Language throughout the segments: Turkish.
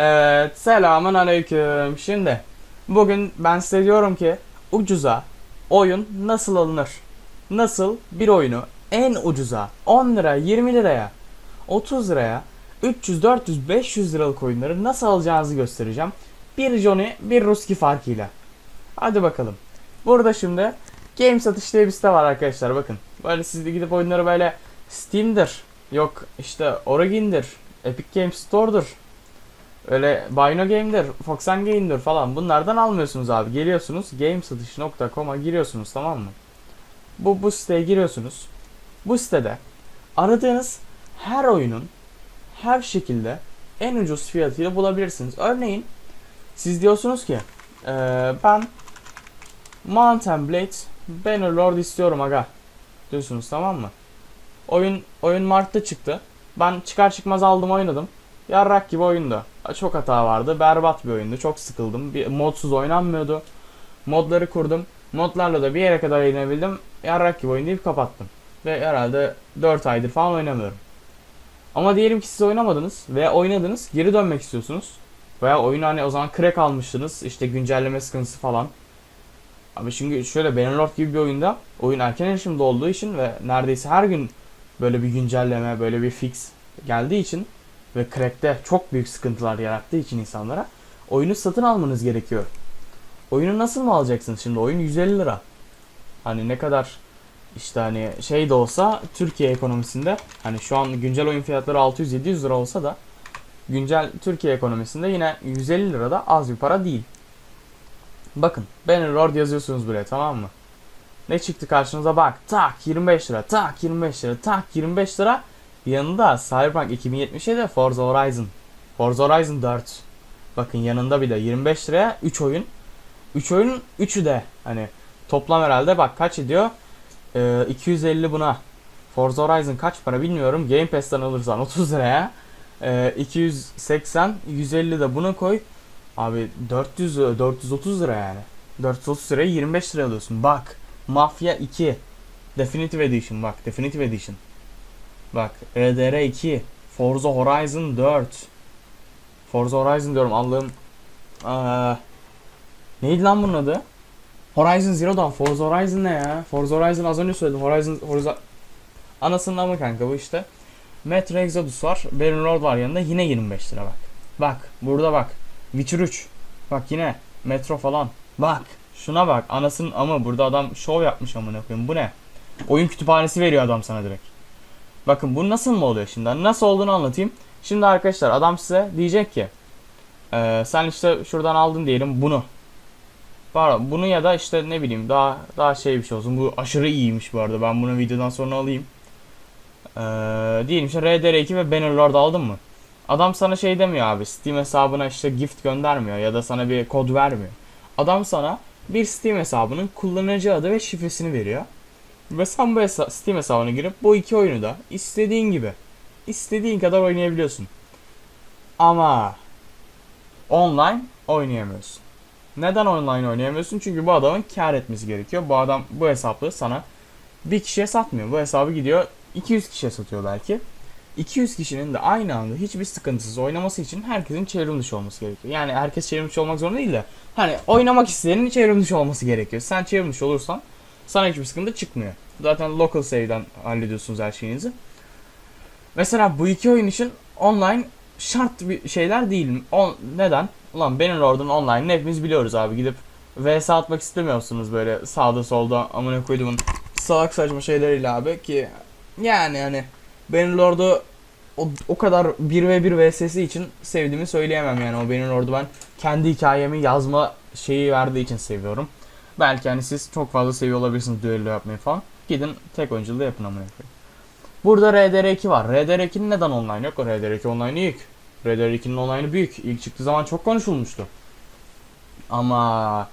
Evet, selamun aleyküm. Şimdi bugün ben size diyorum ki ucuza oyun nasıl alınır? Nasıl bir oyunu en ucuza 10 lira, 20 liraya, 30 liraya 300, 400, 500 liralık oyunları nasıl alacağınızı göstereceğim. Bir Johnny, bir Ruski farkıyla. Hadi bakalım. Burada şimdi Game Satış diye bir site var arkadaşlar bakın. Böyle siz de gidip oyunları böyle Steam'dir, yok işte Origin'dir, Epic Games Store'dur, Öyle Bino Game'dir, Foxen Game'dir falan bunlardan almıyorsunuz abi. Geliyorsunuz gamesatış.com'a giriyorsunuz tamam mı? Bu, bu siteye giriyorsunuz. Bu sitede aradığınız her oyunun her şekilde en ucuz fiyatıyla bulabilirsiniz. Örneğin siz diyorsunuz ki eee, ben Mountain Blade Bannerlord istiyorum aga diyorsunuz tamam mı? Oyun oyun Mart'ta çıktı. Ben çıkar çıkmaz aldım oynadım. Yarrak gibi oyundu. Çok hata vardı. Berbat bir oyundu. Çok sıkıldım. Bir modsuz oynanmıyordu. Modları kurdum. Modlarla da bir yere kadar oynayabildim. Yarrak gibi oyun deyip kapattım. Ve herhalde 4 aydır falan oynamıyorum. Ama diyelim ki siz oynamadınız veya oynadınız, geri dönmek istiyorsunuz. Veya oyunu hani o zaman crack almıştınız, işte güncelleme sıkıntısı falan. Abi şimdi şöyle Bannerlord gibi bir oyunda oyun erken erişimde olduğu için ve neredeyse her gün böyle bir güncelleme, böyle bir fix geldiği için ve crack'te çok büyük sıkıntılar yarattığı için insanlara oyunu satın almanız gerekiyor. Oyunu nasıl mı alacaksınız şimdi? Oyun 150 lira. Hani ne kadar işte hani şey de olsa Türkiye ekonomisinde hani şu an güncel oyun fiyatları 600-700 lira olsa da güncel Türkiye ekonomisinde yine 150 lira da az bir para değil. Bakın Bannerlord yazıyorsunuz buraya tamam mı? Ne çıktı karşınıza bak tak 25 lira tak 25 lira tak 25 lira Yanında Cyberpunk 2077 Forza Horizon. Forza Horizon 4. Bakın yanında bir de 25 liraya 3 oyun. 3 oyunun 3'ü de hani toplam herhalde bak kaç ediyor? Ee, 250 buna. Forza Horizon kaç para bilmiyorum. Game Pass'ten alırsan 30 liraya. Ee, 280, 150 de buna koy. Abi 400 430 lira yani. 430 liraya 25 lira alıyorsun. Bak. Mafia 2. Definitive Edition bak. Definitive Edition. Bak RDR 2 Forza Horizon 4 Forza Horizon diyorum Allah'ım. Aa, Neydi lan bunun adı? Horizon Zero Dawn Forza Horizon ne ya? Forza Horizon az önce söyledim Horizon Horizon Anasının amı kanka bu işte. Metro Exodus var Bannerlord var yanında yine 25 lira bak. Bak burada bak Witcher 3 Bak yine Metro falan. Bak şuna bak anasının amı burada adam şov yapmış amına koyayım bu ne? Oyun kütüphanesi veriyor adam sana direkt Bakın bu nasıl mı oluyor şimdi? Nasıl olduğunu anlatayım. Şimdi arkadaşlar adam size diyecek ki e, sen işte şuradan aldın diyelim bunu. Pardon bunu ya da işte ne bileyim daha daha şey bir şey olsun. Bu aşırı iyiymiş bu arada. Ben bunu videodan sonra alayım. E, diyelim işte RDR2 ve Bannerlord aldın mı? Adam sana şey demiyor abi. Steam hesabına işte gift göndermiyor ya da sana bir kod vermiyor. Adam sana bir Steam hesabının kullanıcı adı ve şifresini veriyor. Ve sen bu hesa- Steam hesabına girip bu iki oyunu da istediğin gibi, istediğin kadar oynayabiliyorsun. Ama online oynayamıyorsun. Neden online oynayamıyorsun? Çünkü bu adamın kar etmesi gerekiyor. Bu adam bu hesaplı sana bir kişiye satmıyor. Bu hesabı gidiyor 200 kişiye satıyor belki. 200 kişinin de aynı anda hiçbir sıkıntısız oynaması için herkesin çevrim dışı olması gerekiyor. Yani herkes çevrim dışı olmak zorunda değil de hani oynamak isteyenin çevrim dışı olması gerekiyor. Sen çevrim dışı olursan sana hiçbir sıkıntı çıkmıyor. Zaten local save'den hallediyorsunuz her şeyinizi. Mesela bu iki oyun için online şart bir şeyler değil. On, neden? Ulan Bannerlord'un online hepimiz biliyoruz abi. Gidip vs atmak istemiyorsunuz böyle sağda solda amına koyduğumun salak saçma şeyleriyle abi ki yani hani Bannerlord'u o, o kadar 1 ve 1 vs'si için sevdiğimi söyleyemem yani o Bannerlord'u ben kendi hikayemi yazma şeyi verdiği için seviyorum. Belki hani siz çok fazla seviyor olabilirsiniz düello yapmayı falan. Gidin tek oyunculuğu yapın amına koyayım. Burada RDR2 var. RDR2'nin neden online yok? RDR2 online yük. RDR2'nin online'ı büyük. İlk çıktığı zaman çok konuşulmuştu. Ama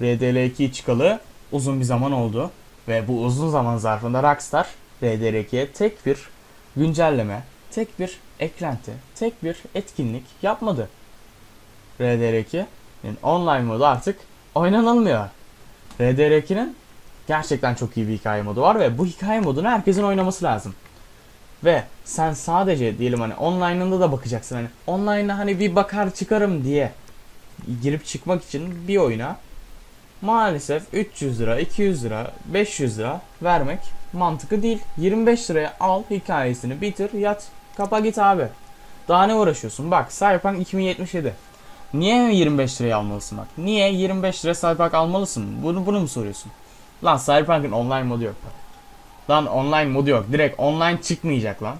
RDR2 çıkalı uzun bir zaman oldu. Ve bu uzun zaman zarfında Rockstar RDR2'ye tek bir güncelleme, tek bir eklenti, tek bir etkinlik yapmadı. RDR2'nin online modu artık oynanılmıyor. RDR2'nin gerçekten çok iyi bir hikaye modu var ve bu hikaye modunu herkesin oynaması lazım. Ve sen sadece diyelim hani online'ında da bakacaksın hani online'a hani bir bakar çıkarım diye girip çıkmak için bir oyuna maalesef 300 lira, 200 lira, 500 lira vermek mantıklı değil. 25 liraya al hikayesini bitir yat kapa git abi. Daha ne uğraşıyorsun? Bak Cyberpunk 2077. Niye 25 liraya almalısın bak? Niye 25 liraya Cyberpunk almalısın? Bunu bunu mu soruyorsun? Lan Cyberpunk'ın online modu yok. Lan online modu yok. Direkt online çıkmayacak lan.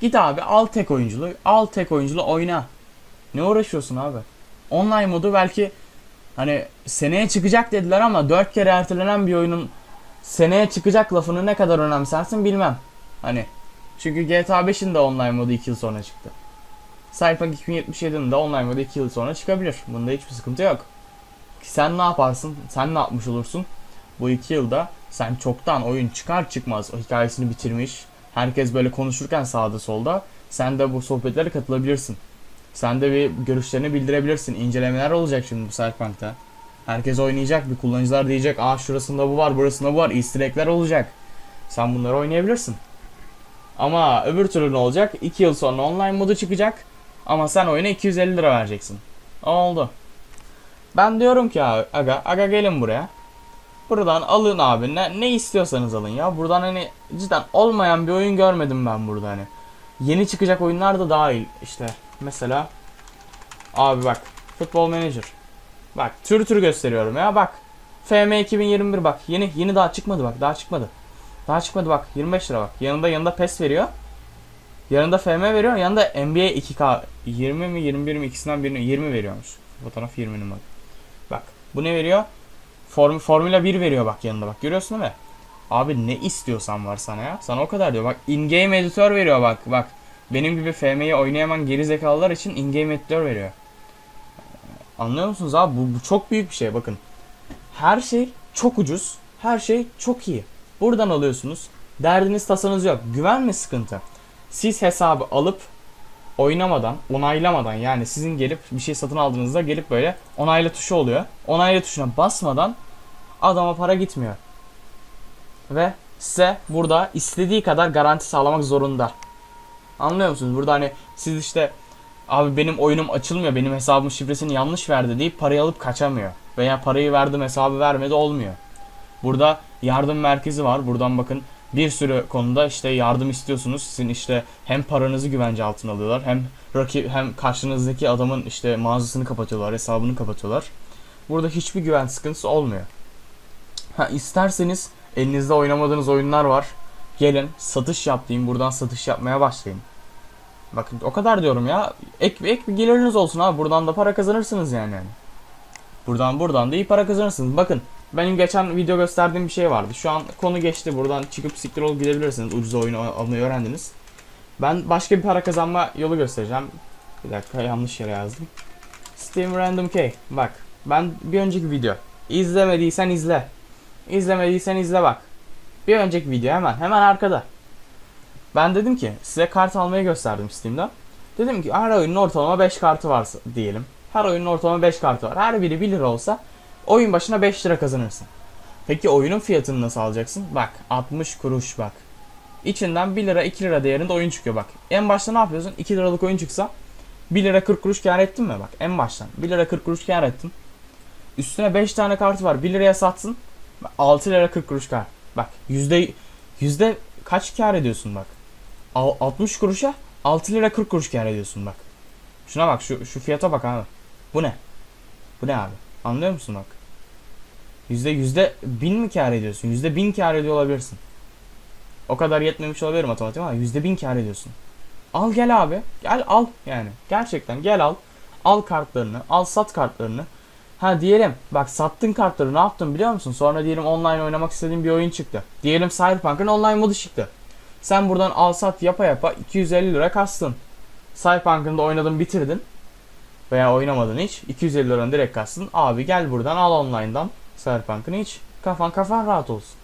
Git abi al tek oyunculu. Al tek oyunculu oyna. Ne uğraşıyorsun abi? Online modu belki hani seneye çıkacak dediler ama 4 kere ertelenen bir oyunun seneye çıkacak lafını ne kadar önemsersin bilmem. Hani çünkü GTA 5'in de online modu 2 yıl sonra çıktı. Cyberpunk 2077'nin de online modu 2 yıl sonra çıkabilir. Bunda hiçbir sıkıntı yok. Sen ne yaparsın? Sen ne yapmış olursun? Bu 2 yılda sen çoktan oyun çıkar çıkmaz o hikayesini bitirmiş. Herkes böyle konuşurken sağda solda sen de bu sohbetlere katılabilirsin. Sen de bir görüşlerini bildirebilirsin. İncelemeler olacak şimdi bu Cyberpunk'ta. Herkes oynayacak. Bir kullanıcılar diyecek. Aa şurasında bu var, burasında bu var. Easter egg'ler olacak. Sen bunları oynayabilirsin. Ama öbür türlü ne olacak? 2 yıl sonra online modu çıkacak. Ama sen oyuna 250 lira vereceksin. Oldu. Ben diyorum ki abi, aga, aga gelin buraya. Buradan alın abi ne, ne istiyorsanız alın ya. Buradan hani cidden olmayan bir oyun görmedim ben burada hani. Yeni çıkacak oyunlar da dahil işte. Mesela abi bak Futbol Manager. Bak tür tür gösteriyorum ya bak. FM 2021 bak yeni yeni daha çıkmadı bak daha çıkmadı. Daha çıkmadı bak 25 lira bak. Yanında yanında PES veriyor. Yanında FM veriyor. Yanında NBA 2K 20 mi 21 mi ikisinden birini 20 veriyormuş. Fotoğraf 20'nin bak. Bak bu ne veriyor? Form, Formula 1 veriyor bak yanında bak görüyorsun değil mi? Abi ne istiyorsan var sana ya. Sana o kadar diyor. Bak in-game editör veriyor bak bak. Benim gibi FM'yi oynayamayan geri zekalılar için in-game editör veriyor. Anlıyor musunuz abi? Bu, bu çok büyük bir şey bakın. Her şey çok ucuz. Her şey çok iyi. Buradan alıyorsunuz. Derdiniz tasanız yok. Güven mi sıkıntı? Siz hesabı alıp oynamadan, onaylamadan yani sizin gelip bir şey satın aldığınızda gelip böyle onayla tuşu oluyor. Onayla tuşuna basmadan adama para gitmiyor. Ve size burada istediği kadar garanti sağlamak zorunda. Anlıyor musunuz? Burada hani siz işte abi benim oyunum açılmıyor, benim hesabımın şifresini yanlış verdi deyip parayı alıp kaçamıyor. Veya parayı verdim hesabı vermedi olmuyor. Burada yardım merkezi var. Buradan bakın bir sürü konuda işte yardım istiyorsunuz. Sizin işte hem paranızı güvence altına alıyorlar hem rakip hem karşınızdaki adamın işte mağazasını kapatıyorlar, hesabını kapatıyorlar. Burada hiçbir güven sıkıntısı olmuyor. Ha isterseniz elinizde oynamadığınız oyunlar var. Gelin satış yap diyeyim. Buradan satış yapmaya başlayın. Bakın o kadar diyorum ya. Ek, ek bir geliriniz olsun abi. Buradan da para kazanırsınız yani. Buradan buradan da iyi para kazanırsınız. Bakın benim geçen video gösterdiğim bir şey vardı. Şu an konu geçti. Buradan çıkıp siktir olup gidebilirsiniz. Ucuz oyunu almayı öğrendiniz. Ben başka bir para kazanma yolu göstereceğim. Bir dakika yanlış yere yazdım. Steam Random Key. Bak ben bir önceki video. İzlemediysen izle. İzlemediysen izle bak. Bir önceki video hemen hemen arkada. Ben dedim ki size kart almayı gösterdim Steam'den. Dedim ki her oyunun ortalama 5 kartı var diyelim. Her oyunun ortalama 5 kartı var. Her biri 1 lira olsa oyun başına 5 lira kazanırsın. Peki oyunun fiyatını nasıl alacaksın? Bak 60 kuruş bak. İçinden 1 lira 2 lira değerinde oyun çıkıyor bak. En başta ne yapıyorsun? 2 liralık oyun çıksa 1 lira 40 kuruş kar ettin mi bak en baştan. 1 lira 40 kuruş kar ettin. Üstüne 5 tane kartı var 1 liraya satsın. 6 lira 40 kuruş kar. Bak yüzde yüzde kaç kar ediyorsun bak. Al- 60 kuruşa 6 lira 40 kuruş kar ediyorsun bak. Şuna bak şu şu fiyata bak abi. Bu ne? Bu ne abi? Anlıyor musun bak? Yüzde yüzde bin mi kar ediyorsun? Yüzde bin kar ediyor olabilirsin. O kadar yetmemiş olabilir matematik ama yüzde bin kar ediyorsun. Al gel abi. Gel al yani. Gerçekten gel al. Al kartlarını. Al sat kartlarını. Ha diyelim bak sattın kartları ne yaptın biliyor musun? Sonra diyelim online oynamak istediğin bir oyun çıktı. Diyelim Cyberpunk'ın online modu çıktı. Sen buradan al sat yapa yapa 250 lira kastın. Cyberpunk'ın da oynadın bitirdin. Veya oynamadın hiç. 250 liranı direkt kastın. Abi gel buradan al online'dan Cyberpunk'ını hiç. Kafan kafan rahat olsun.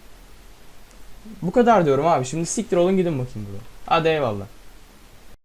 Bu kadar diyorum abi. Şimdi siktir olun gidin bakayım buradan. Hadi eyvallah.